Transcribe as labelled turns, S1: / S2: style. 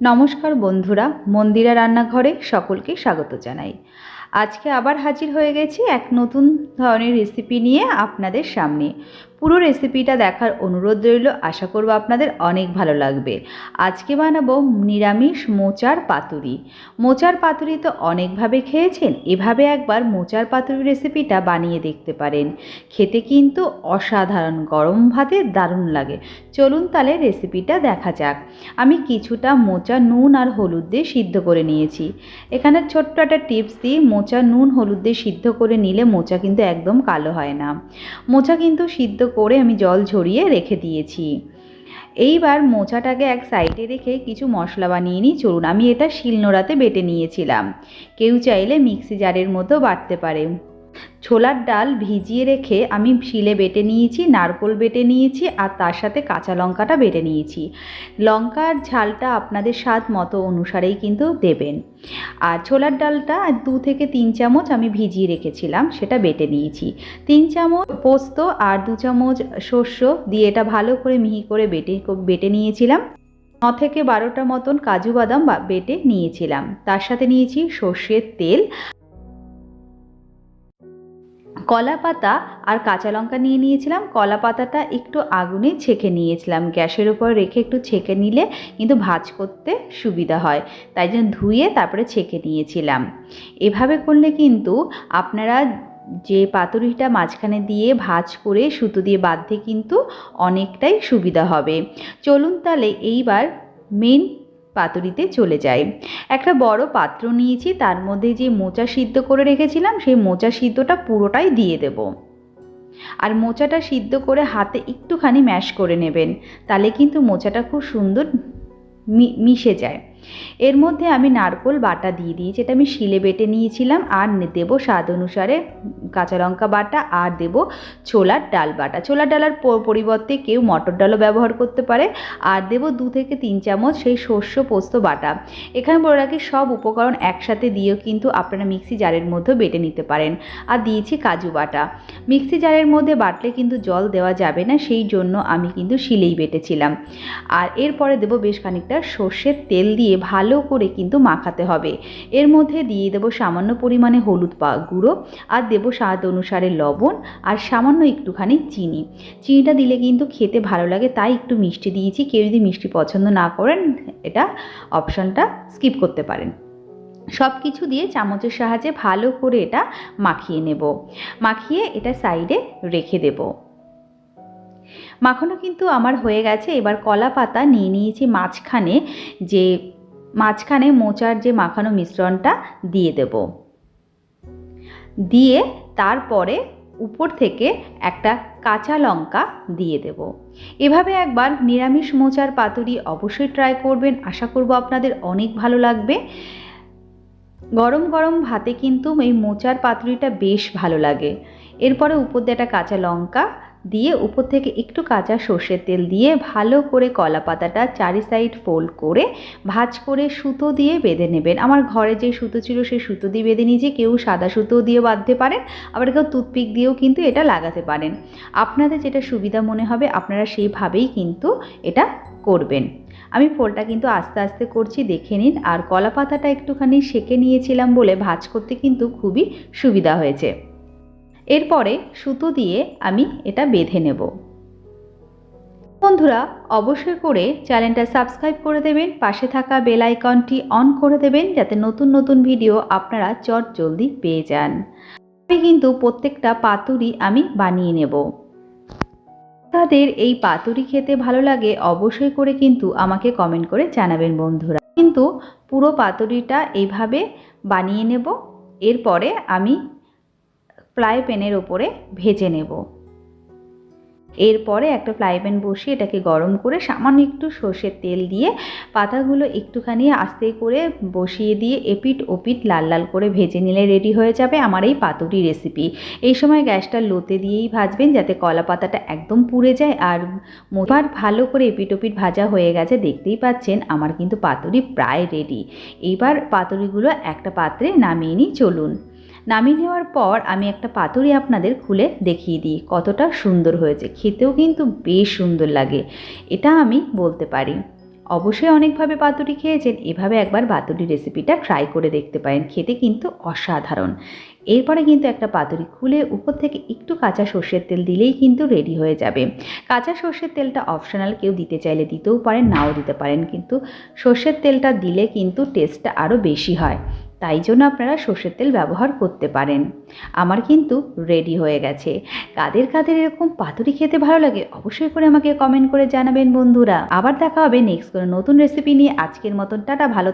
S1: নমস্কার বন্ধুরা মন্দিরা রান্নাঘরে সকলকে স্বাগত জানাই। আজকে আবার হাজির হয়ে গেছি এক নতুন ধরনের রেসিপি নিয়ে আপনাদের সামনে। পুরো রেসিপিটা দেখার অনুরোধ রইল, আশা করব আপনাদের অনেক ভালো লাগবে। আজকে বানাবো নিরামিষ মোচার পাতুরি। মোচার পাতুরি তো অনেকভাবে খেয়েছেন, এভাবে একবার মোচার পাতুরি রেসিপিটা বানিয়ে দেখতে পারেন। খেতে কিন্তু অসাধারণ, গরম ভাতে দারুণ লাগে। চলুন তাহলে রেসিপিটা দেখা যাক। আমি কিছুটা মোচা, নুন আর হলুদ দিয়ে সিদ্ধ করে নিয়েছি। এখানে ছোট্ট একটা টিপস দিই মোচা, নুন, হলুদ দিয়ে সিদ্ধ করে নিলে মোচা কিন্তু একদম কালো হয় না। মোচা কিন্তু সিদ্ধ করে আমি জল ঝরিয়ে রেখে দিয়েছি। এইবার মোচাটাকে এক সাইডে রেখে কিছু মশলা বানিয়ে নিই। চলুন, আমি এটা শিলনোড়াতে বেটে নিয়েছিলাম। কেউ চাইলে মিক্সি জারের মতো বাটতে পারে। ছোলার ডাল ভিজিয়ে রেখে আমি শিলে বেটে নিয়েছি, নারকোল বেটে নিয়েছি আর তার সাথে কাঁচা লঙ্কাটা বেটে নিয়েছি। লঙ্কার ঝালটা আপনাদের স্বাদ মতো অনুসারেই কিন্তু দেবেন। আর ছোলার ডালটা দু থেকে তিন চামচ আমি ভিজিয়ে রেখেছিলাম, সেটা বেটে নিয়েছি। তিন চামচ পোস্ত আর দু চামচ শস্য দিয়ে এটা ভালো করে মিহি করে বেটে বেটে নিয়েছিলাম। ন থেকে বারোটা মতন কাজু বাদাম বেটে নিয়েছিলাম। তার সাথে নিয়েছি সর্ষের তেল। কলা পাতা আর কাঁচা লঙ্কা নিয়ে নিয়েছিলাম। কলা পাতাটা একটু আগুনে ছেঁকে নিয়েছিলাম। গ্যাসের উপর রেখে একটু ছেঁকে নিলে কিন্তু ভাজ করতে সুবিধা হয়। তাই জন্য ধুয়ে তারপরে ছেঁকে নিয়েছিলাম। এভাবে করলে কিন্তু আপনারা যে পাতুরিটা মাঝখানে দিয়ে ভাজ করে সুতো দিয়ে বাঁধতে কিন্তু অনেকটাই সুবিধা হবে। চলুন তাহলে এইবার মেন পাতুরিতে চলে যায়। একটা বড় পাত্র নিয়েছি, তার মধ্যে যে মোচা সিদ্ধ করে রেখেছিলাম, সেই মোচা সিদ্ধটা পুরোটাই দিয়ে দেব। আর মোচাটা সিদ্ধ করে হাতে একটুখানি ম্যাশ করে নেবেন, তাহলে কিন্তু মোচাটা খুব সুন্দর মিশে যায়। এর মধ্যে আমি নারকোল বাটা দিয়ে দিয়েছি। এটা আমি শিলে বেটে নিয়েছিলাম আর দেবো স্বাদ অনুসারে কাঁচা লঙ্কা বাটা আর দেব ছোলার ডাল বাটা। ছোলার ডালার পরিবর্তে কেউ মটর ডালও ব্যবহার করতে পারে। আর দেব দু থেকে তিন চামচ সেই শস্য পোস্ত বাটা। এখানে বলে রাখি, সব উপকরণ একসাথে দিয়েও কিন্তু আপনারা মিক্সি জারের মধ্যে বেটে নিতে পারেন। আর দিয়েছি কাজু বাটা। মিক্সি জারের মধ্যে বাটলে কিন্তু জল দেওয়া যাবে না, সেই জন্য আমি কিন্তু শিলেই বেটেছিলাম। আর এরপরে দেবো বেশ খানিকটা সর্ষের তেল দিয়ে ভালো করে কিন্তু মাখাতে হবে। এর মধ্যে দিয়ে দেবো সামান্য পরিমাণে হলুদ পা গুঁড়ো আর দেবো স্বাদ অনুসারে লবণ আর সামান্য একটুখানি চিনি। চিনিটা দিলে কিন্তু খেতে ভালো লাগে, তাই একটু মিষ্টি দিয়েছি। কেউ যদি মিষ্টি পছন্দ না করেন, এটা অপশানটা স্কিপ করতে পারেন। সব কিছু দিয়ে চামচের সাহায্যে ভালো করে এটা মাখিয়ে নেব। মাখিয়ে এটা সাইডে রেখে দেবো। মাখানো কিন্তু আমার হয়ে গেছে। এবার কলা পাতা নিয়ে নিয়েছি মাঝখানে যে মাঝখানে মোচার যে মাখানো মিশ্রণটা দিয়ে দেব। দিয়ে তারপরে উপর থেকে একটা কাঁচা লঙ্কা দিয়ে দেব। এভাবে একবার নিরামিষ মোচার পাতুরি অবশ্যই ট্রাই করবেন। আশা করব আপনাদের অনেক ভালো লাগবে। গরম গরম ভাতে কিন্তু এই মোচার পাতুরিটা বেশ ভালো লাগে। এরপরে উপর দিয়ে একটা কাঁচা লঙ্কা দিয়ে উপর থেকে একটু কাঁচা সর্ষের তেল দিয়ে ভালো করে কলা পাতাটা চারি সাইড ফোল্ড করে ভাজ করে সুতো দিয়ে বেঁধে নেবেন। আমার ঘরে যে সুতো ছিল সেই সুতো দিয়ে বেঁধে নিয়েছি কেউ সাদা সুতো দিয়ে বাঁধতে পারেন, আবার কেউ টুথপিক দিয়েও কিন্তু এটা লাগাতে পারেন। আপনাদের যেটা সুবিধা মনে হবে, আপনারা সেইভাবেই কিন্তু এটা করবেন। আমি ফোলটা কিন্তু আস্তে আস্তে করছি, দেখে নিন। আর কলা পাতাটা একটুখানি সেকে নিয়েছিলাম বলে ভাজ করতে কিন্তু খুবই সুবিধা হয়েছে। এরপরে সুতো দিয়ে আমি এটা বেঁধে নেব। বন্ধুরা, অবশ্যই করে চ্যানেলটা সাবস্ক্রাইব করে দেবেন, পাশে থাকা বেল আইকনটি অন করে দেবেন, যাতে নতুন নতুন ভিডিও আপনারা চট জলদি পেয়ে যান। আমি কিন্তু প্রত্যেকটা পাতুরি আমি বানিয়ে নেব। তাদের এই পাতুরি খেতে ভালো লাগে অবশ্যই করে কিন্তু আমাকে কমেন্ট করে জানাবেন, বন্ধুরা। কিন্তু পুরো পাতুরিটা এইভাবে বানিয়ে নেব। এরপরে আমি ফ্রাই প্যানের ওপরে ভেজে নেব। এরপরে একটা ফ্রাই প্যান বসিয়ে এটাকে গরম করে সামান্য একটু সর্ষের তেল দিয়ে পাতাগুলো একটুখানি আস্তে করে বসিয়ে দিয়ে এপিট ওপিট লাল লাল করে ভেজে নিলে রেডি হয়ে যাবে আমার এই পাতুরি রেসিপি। এই সময় গ্যাসটা লোতে দিয়েই ভাজবেন যাতে কলা পাতাটা একদম পুড়ে যায় আর মোবার ভালো করে এপিট ওপিট ভাজা হয়ে গেছে দেখতেই পাচ্ছেন আমার কিন্তু পাতুরি প্রায় রেডি। এইবার পাতুরিগুলো একটা পাত্রে নামিয়ে নিই, চলুন। নামিয়ে নেওয়ার পর আমি একটা পাতুরি আপনাদের খুলে দেখিয়ে দিই, কতটা সুন্দর হয়েছে। খেতেও কিন্তু বেশ সুন্দর লাগে, এটা আমি বলতে পারি। অবশ্যই অনেকভাবে পাতুরি খেয়েছেন, এভাবে একবার পাতুরি রেসিপিটা ট্রাই করে দেখতে পারেন, খেতে কিন্তু অসাধারণ। এরপরে কিন্তু একটা পাতুরি খুলে উপর থেকে একটু কাঁচা সর্ষের তেল দিলেই কিন্তু রেডি হয়ে যাবে। কাঁচা সর্ষের তেলটা অপশনাল কেউ দিতে চাইলে দিতেও পারেন, নাও দিতে পারেন, কিন্তু সর্ষের তেলটা দিলে কিন্তু টেস্টটা আরও বেশি হয়। তাই জন্য আপনারা সর্ষের তেল ব্যবহার করতে পারেন। আমার কিন্তু রেডি হয়ে গেছে। কাদের কাদের এরকম পাতুরি খেতে ভালো লাগে অবশ্যই করে আমাকে কমেন্ট করে জানাবেন বন্ধুরা। আবার দেখা হবে নেক্সট কোনো নতুন রেসিপি নিয়ে। আজকের মতন টাটা, ভালো